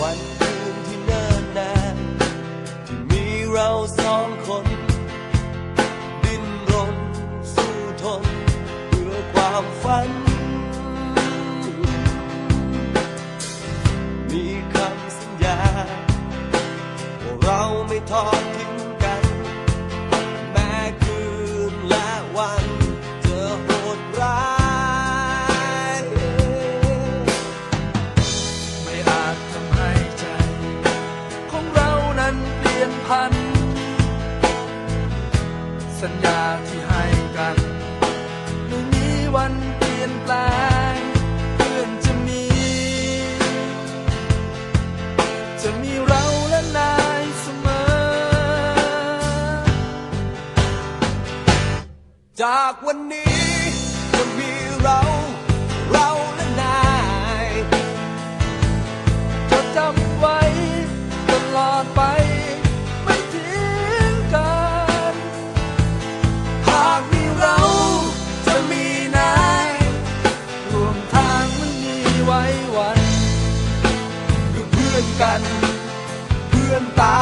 วันคืนที่เนิ่นนานที่มีเราสองคน ดิ้นรนสู้ทนเพื่อความฝัน ทอดทิ้งกัน แม้คืนและวันเจอโหดร้าย ไม่อาจทำให้ใจ ของเรานั้นเปลี่ยนพัน สัญญาที่ จากวันนี้จะมีเรา เราและนายจดจำไว้ตลอดไป ไม่ทิ้งกัน หากมีเราจะมีนายรวมทางมันมีไว้วันคือเพื่อนกัน เพื่อนตา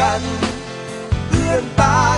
กัน เพื่อนตา